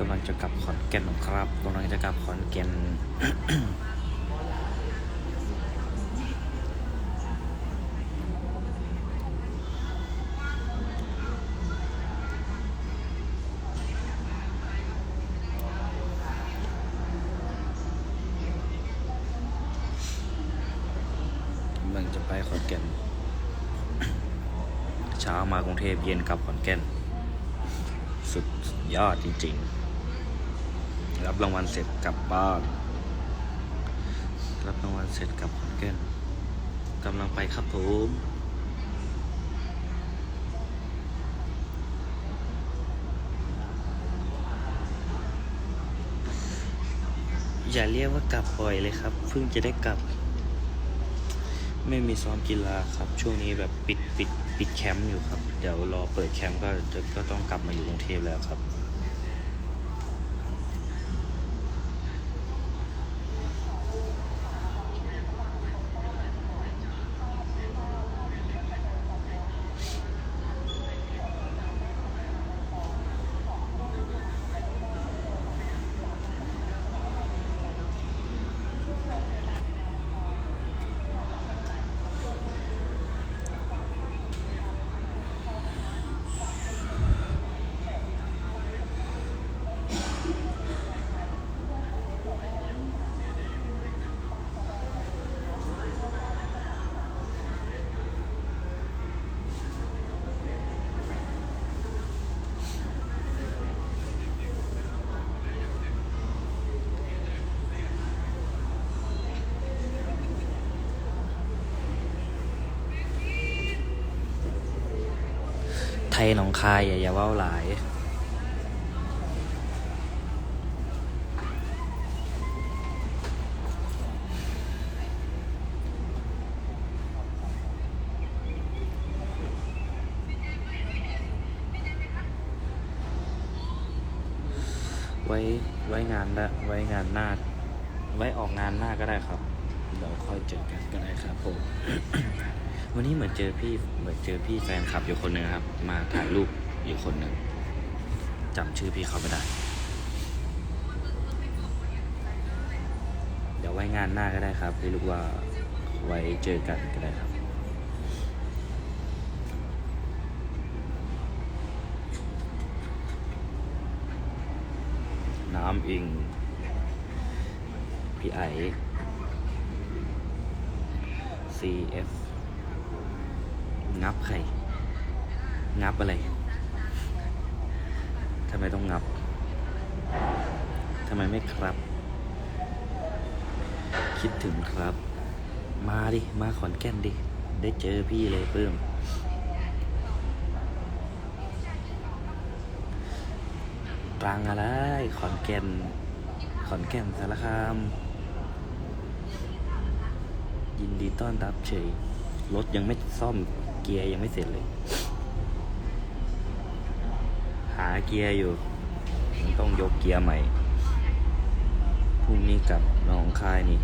กำลังจะกลับขอนแก่นครับกำลังจะกลับขอนแก่นกำลังจะไปขอนแก่น เช้ามากรุงเทพเย็นกลับขอนแก่น สุดยอดจริง ๆ รับรางวัลเสร็จกลับบ้าน รับรางวัลเสร็จกลับขอนแก่นกำลังไปครับผมอย่าเรียกว่ากลับบ่อยเลยครับเพิ่งจะได้กลับ ไม่มีซ้อมกีฬาครับ ช่วงนี้แบบปิดปิดปิดแคมป์อยู่ครับ เดี๋ยวรอเปิดแคมป์ก็จะก็ต้องกลับมาอยู่กรุงเทพแล้วครับ ทยหนองคายอย่าอย่าว้าหลายไว้ไว้งานละไว้งานหน้า ไว้ออกงานหน้าก็ได้ครับ เดี๋ยวค่อยเจอกันก็ได้ครับผม วันนี้เหมือนเจอพี่เหมือนเจอพี่แฟนคลับอยู่คนหนึ่งครับ มาถ่ายรูปอยู่คนหนึ่งจำชื่อพี่เขาไม่ได้ เดี๋ยวไว้งานหน้าก็ได้ครับพี่ลูกว่าไว้เจอกันก็ได้ครับ น้ำอิง พี่ไอ CF งับใคร งับอะไรทำไมต้องงับทำไมไม่ครับ คิดถึงครับ มาดิ มาขอนแก่นดิ ได้เจอพี่เลยเพิ่มตรังอะไร ขอนแก่น ขอนแก่นสารคาม ยินดีต้อนรับเฉย รถยังไม่ซ่อม เกียร์ยังไม่เสร็จเลย หาเกียร์อยู่ มันต้องยกเกียร์ใหม่พรุ่งนี้กลับหนองคายนี่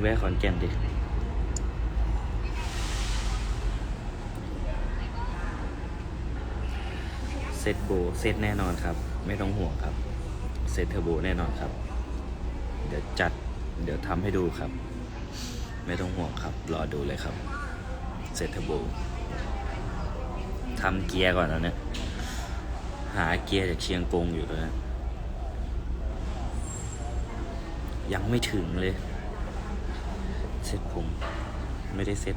แวะขอนแก่นดิเซตโบเซตแน่นอนครับ ไม่ต้องห่วงครับ เซตเทอร์โบแน่นอนครับ เดี๋ยวจัด เดี๋ยวทำให้ดูครับ ไม่ต้องห่วงครับ รอดูเลยครับ เซตเทอร์โบทำเกียร์ก่อนแล้วเนี่ย หาเกียร์จากเชียงกงอยู่แล้วนะยังไม่ถึงเลย เซ็ตผม ไม่ได้เซ็ต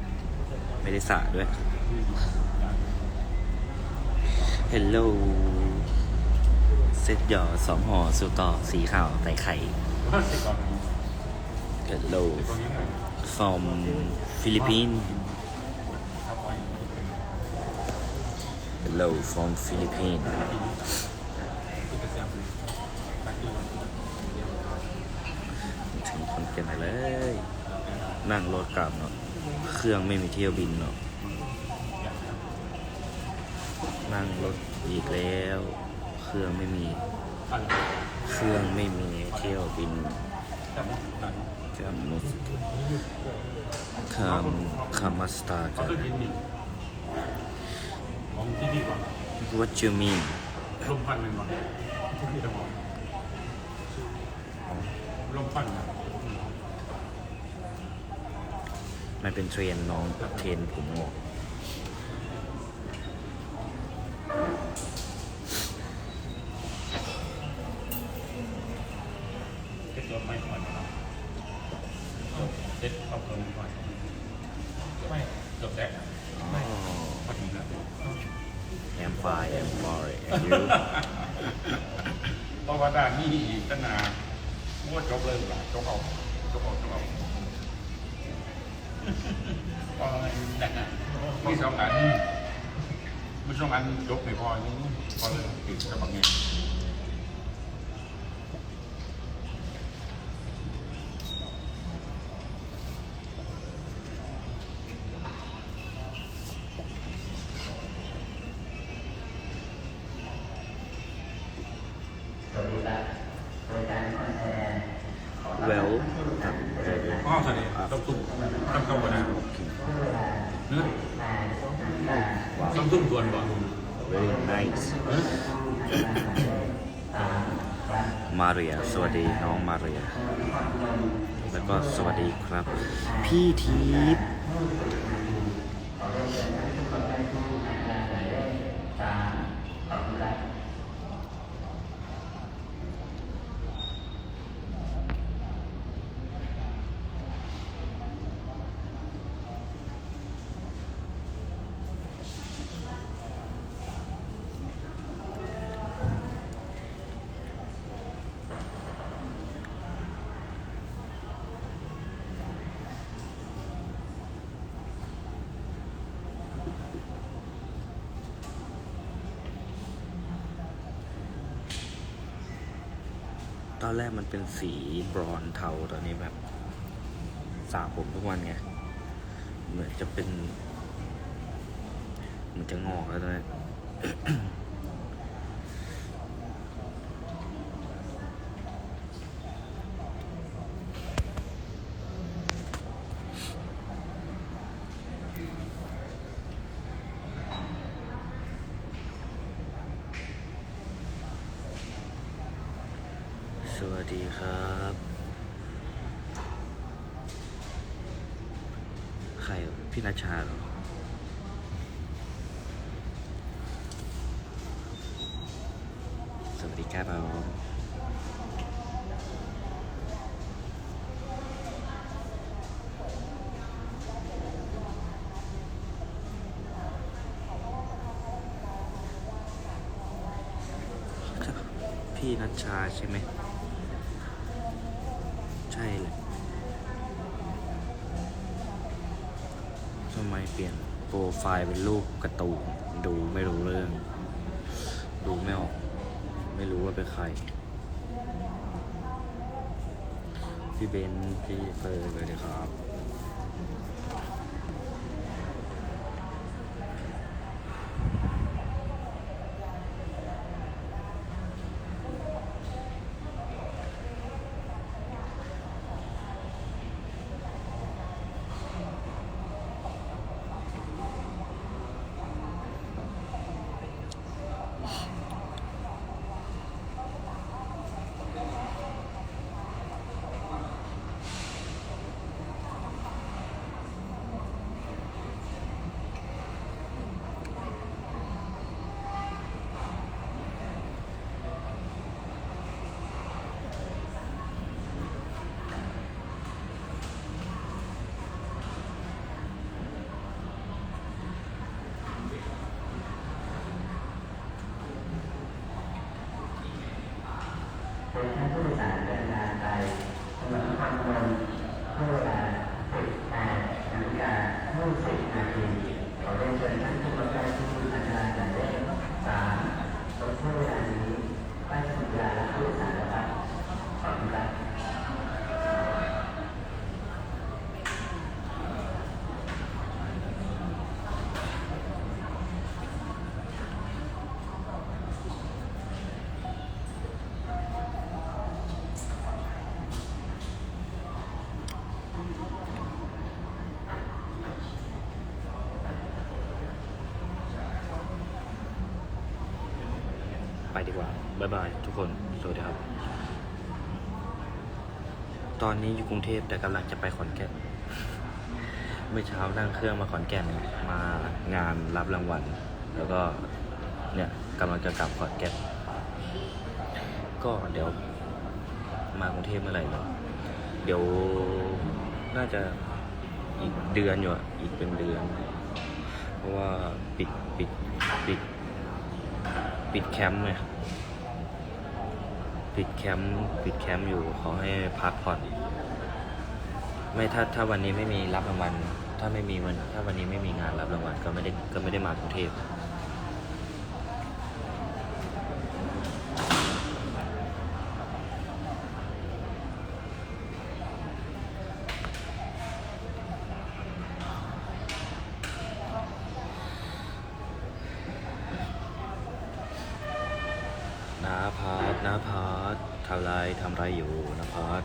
ไม่ได้สระด้วย Hello เซ็ตหยอสองห่อสุต่อสีขาวใส่ไข่ Hello from Philippines Hello from Philippines ถึงคนเก่นเลย นั่งรถกลับเนาะ เครื่องไม่มีเที่ยวบินเนาะ นั่งรถอีกแล้ว เครื่องไม่มี เครื่องไม่มีเที่ยวบินคามุสคามคามัสตากัน What you mean ลมพันหนึ่งก่อนที่จะบอกลมพันนะมันเป็นเทรนน้องเทรนผมงอกเซ็ตรถไม่ก่อนนะครับเซ็ตเอาตัวนี้ก่อนไม่เกือบแตก แอมไฟแอมฟอยแอมยูเพราะว่าด้านนี้อีกตั้งนานมั่วจบเลยหรอจบเอาจบเอาจบเอาพอแต่งอะมีสองอันมีสองอันจบไม่พอนี่พอเลยติดกับบางอย่างเอ๋อสวัสดีต้องตุ้มต้องเข้ามานะเนื้อต้องตุ้มตัวนก่อน very nice มาเรีย สวัสดีน้องมาเรีย แล้วก็สวัสดีครับ พี่ทีพย์ ตอนแรกมันเป็นสีบรอนเทาตอนนี้แบบสระผมทุกวันไง เหมือนจะเป็น เหมันจะงอกแล้วตอนนี้ วัสดีครับ ใครพี่นัชชาหรอสวัสดีครับผมพี่นัชชาใช่ไหม ใช่เลยทำไมเปลี่ยนโปรไฟล์เป็นรูปกระตูนดูไม่รู้เรื่อง ดูไม่ออก ไม่รู้ว่าเป็นใคร พี่เบนพี่เฟิร์นเลยครับ ผู้โดยสารเดินทางไปถนนทางบนเมื่อเวลา18นาฬิกา20นาทีขอเรียนเชิญท่านผู้ประกอบการที่อาจารย์หมายเลข3รถเวลานี้ป้ายสัญญาและผู้โดยสารนะครับขอบคุณครับ เดีกว่า บ๊ายบายทุกคน สวัสดีครับ ตอนนี้อยู่กรุงเทพแต่กำลังจะไปขอนแก่น เมื่อเช้านั่งเครื่องมาขอนแก่นมางานรับรางวัล แล้วก็เนี่ยกำลังจะกลับขอนแก่น ก็เดี๋ยวมากรุงเทพเมื่อไหร่เนาะเดี๋ยวน่าจะอีกเดือนอยู่อะอีกเป็นเดือน เพราะว่าปิดปิดปิดปิดแคมป์ไง ปิดแคมป์ปิดแคมป์อยู่ขอให้พักผ่อน ไม่ถ้าถ้าวันนี้ไม่มีรับรางวัลถ้าไม่มีวันถ้าวันนี้ไม่มีงานรับรางวัลก็ไม่ได้ก็ไม่ได้มากรุงเทพนาพา นาพาร์ทำไรทำไรอยู่นาพ